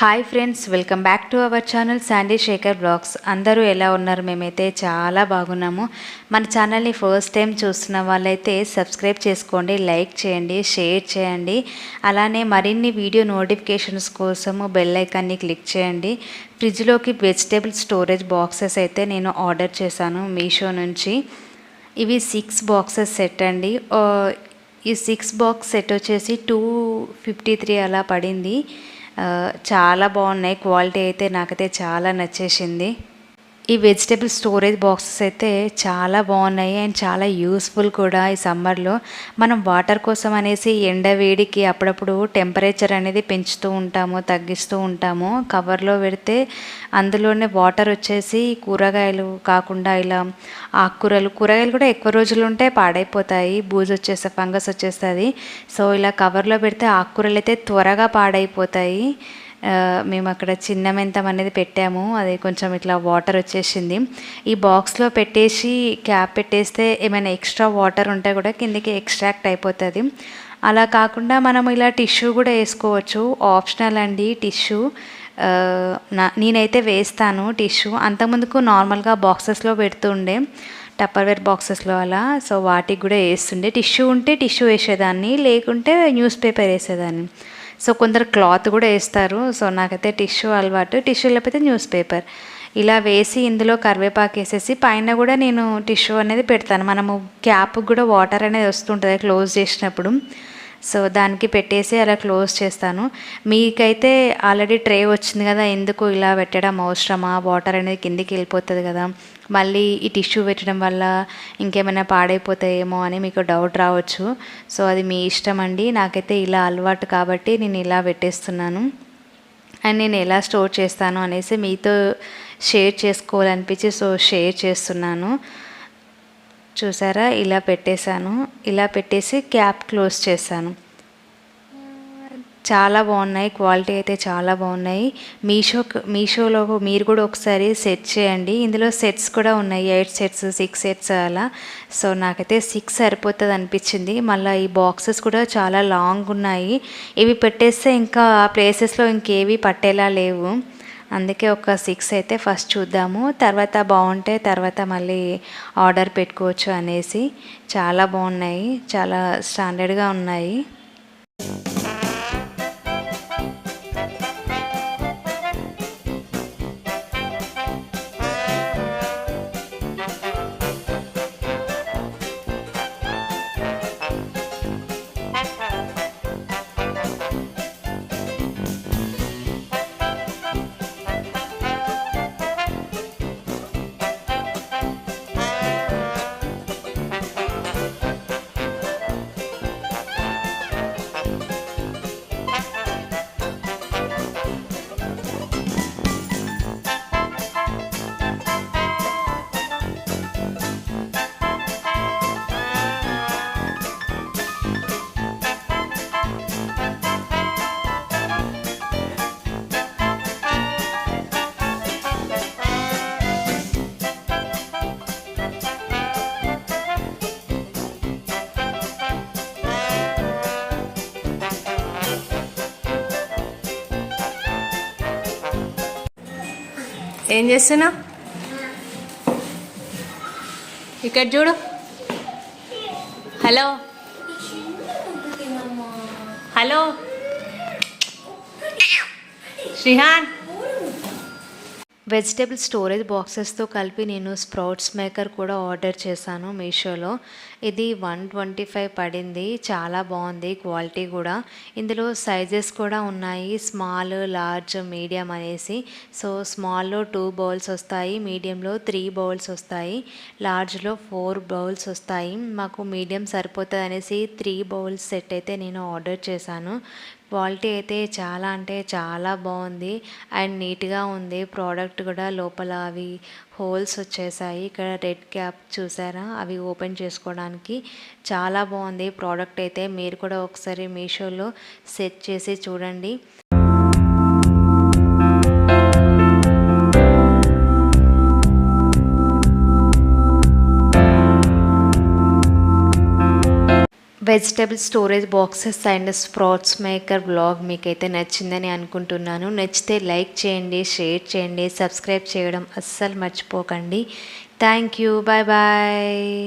Hi friends welcome back to our channel Sandy Shekhar blogs. అందరూ ఎలా ఉన్నారు? మేమైతే చాలా బాగున్నాము. మన ఛానల్ని ఫస్ట్ టైం చూస్తున్న వాళ్ళైతే సబ్స్క్రైబ్ చేసుకోండి లైక్ చేయండి షేర్ చేయండి. అలానే మరిన్ని వీడియో నోటిఫికేషన్స్ కోసము బెల్ ఐకాన్ని క్లిక్ చేయండి. ఫ్రిడ్జ్లోకి వెజిటేబుల్ స్టోరేజ్ బాక్సెస్ అయితే నేను ఆర్డర్ చేశాను మీషో నుంచి. ఇవి సిక్స్ బాక్సెస్ సెట్ అండి. ఈ సిక్స్ బాక్స్ సెట్ వచ్చేసి టూ ఫిఫ్టీ త్రీ అలా పడింది. చాలా బాగున్నాయి. క్వాలిటీ అయితే నాకైతే చాలా నచ్చేసింది. ఈ వెజిటేబుల్ స్టోరేజ్ బాక్సెస్ అయితే చాలా బాగున్నాయి అండ్ చాలా యూస్ఫుల్ కూడా ఈ సమ్మర్లో మనం వాటర్ కోసం అనేసి ఎండ వేడికి అప్పుడప్పుడు టెంపరేచర్ అనేది పెంచుతూ ఉంటాము తగ్గిస్తూ ఉంటాము. కవర్లో పెడితే అందులోనే వాటర్ వచ్చేసి కూరగాయలు కాకుండా ఇలా ఆకుకూరలు కూరగాయలు కూడా ఎక్కువ రోజులు ఉంటే పాడైపోతాయి. బూజు వచ్చేస్తే ఫంగస్ వచ్చేస్తుంది. సో ఇలా కవర్లో పెడితే ఆకుకూరలు అయితే త్వరగా పాడైపోతాయి. మేము అక్కడ చిన్న మెంతం అనేది పెట్టాము. అది కొంచెం ఇట్లా వాటర్ వచ్చేసింది. ఈ బాక్స్లో పెట్టేసి క్యాప్ పెట్టేస్తే ఏమైనా ఎక్స్ట్రా వాటర్ ఉంటే కూడా కిందికి ఎక్స్ట్రాక్ట్ అయిపోతుంది. అలా కాకుండా మనం ఇలా టిష్యూ కూడా వేసుకోవచ్చు. ఆప్షనల్ అండి టిష్యూ. నా నేనైతే వేస్తాను టిష్యూ. అంతకుముందుకు నార్మల్గా బాక్సెస్లో పెడుతుండే టప్పర్వేర్ బాక్సెస్లో అలా. సో వాటికి కూడా వేస్తుండే. టిష్యూ ఉంటే టిష్యూ వేసేదాన్ని. లేకుంటే న్యూస్ పేపర్ వేసేదాన్ని. సో కొందరు క్లాత్ కూడా వేస్తారు. సో నాకైతే టిష్యూ అలవాటు. టిష్యూ లేకపోతే న్యూస్ పేపర్. ఇలా వేసి ఇందులో కరివేపాకు వేసేసి పైన కూడా నేను టిష్యూ అనేది పెడతాను. మనము క్యాప్కి కూడా వాటర్ అనేది వస్తుంటుంది క్లోజ్ చేసినప్పుడు. సో దానికి పెట్టేసి అలా క్లోజ్ చేస్తాను. మీకైతే ఆల్రెడీ ట్రే వచ్చింది కదా ఎందుకు ఇలా పెట్టడం అవసరమా? వాటర్ అనేది కిందికి వెళ్ళిపోతుంది కదా. మళ్ళీ ఈ టిష్యూ పెట్టడం వల్ల ఇంకేమైనా పాడైపోతాయేమో అని మీకు డౌట్ రావచ్చు. సో అది మీ ఇష్టం అండి. నాకైతే ఇలా అలవాటు కాబట్టి నేను ఇలా పెట్టేస్తున్నాను. అండ్ నేను ఎలా స్టోర్ చేస్తాను అనేసి మీతో షేర్ చేసుకోవాలనిపించి సో షేర్ చేస్తున్నాను. చూసారా? ఇలా పెట్టేశాను. ఇలా పెట్టేసి క్యాప్ క్లోజ్ చేశాను. చాలా బాగున్నాయి. క్వాలిటీ అయితే చాలా బాగున్నాయి. మీషో మీషోలో మీరు కూడా ఒకసారి సెట్ చేయండి. ఇందులో సెట్స్ కూడా ఉన్నాయి. ఎయిట్ సెట్స్ సిక్స్ సెట్స్ అలా. సో నాకైతే సిక్స్ సరిపోతుంది అనిపించింది. మళ్ళీ ఈ బాక్సెస్ కూడా చాలా లాంగ్ ఉన్నాయి. ఇవి పెట్టేస్తే ఇంకా ప్లేసెస్లో ఇంకేవి పట్టేలా లేవు. అందుకే ఒక సిక్స్ అయితే ఫస్ట్ చూద్దాము. తర్వాత బాగుంటే తర్వాత మళ్ళీ ఆర్డర్ పెట్టుకోవచ్చు అనేసి. చాలా బాగున్నాయి. చాలా స్టాండర్డ్గా ఉన్నాయి. ఏం చేస్తున్నావు ఇక్కడ చూడు. Hello. Hello. Srihan. Vegetable storage బాక్సెస్తో కలిపి నేను స్ప్రౌట్స్ మేకర్ కూడా ఆర్డర్ చేశాను మీషోలో ఇది వన్ ట్వంటీ ఫైవ్ పడింది. చాలా బాగుంది. క్వాలిటీ కూడా. ఇందులో సైజెస్ కూడా ఉన్నాయి. స్మాల్ లార్జ్ మీడియం అనేసి. సో స్మాల్లో టూ బౌల్స్ వస్తాయి. మీడియంలో త్రీ బౌల్స్ వస్తాయి. లార్జ్లో ఫోర్ బౌల్స్ వస్తాయి. మాకు మీడియం సరిపోతుంది అనేసి త్రీ బౌల్స్ సెట్ అయితే నేను ఆర్డర్ చేశాను. క్వాలిటీ అయితే చాలా అంటే చాలా బాగుంది. అండ్ నీట్గా ఉంది. ప్రోడక్ట్ కూడా లోపల అవి హోల్స్ వచ్చేసాయి. ఇక్కడ రెడ్ క్యాప్ చూసారా? అవి ఓపెన్ చేసుకోవడానికి చాలా బాగుంది. ప్రోడక్ట్ అయితే మీరు కూడా ఒకసారి మీషోలో సెట్ చేసి చూడండి. Vegetable storage boxes and sprouts maker blog మీకైతే నచ్చిందని అనుకుంటున్నాను. నచ్చితే లైక్ చేయండి షేర్ చేయండి సబ్స్క్రైబ్ చేయడం అస్సలు మర్చిపోకండి. Thank you. Bye bye.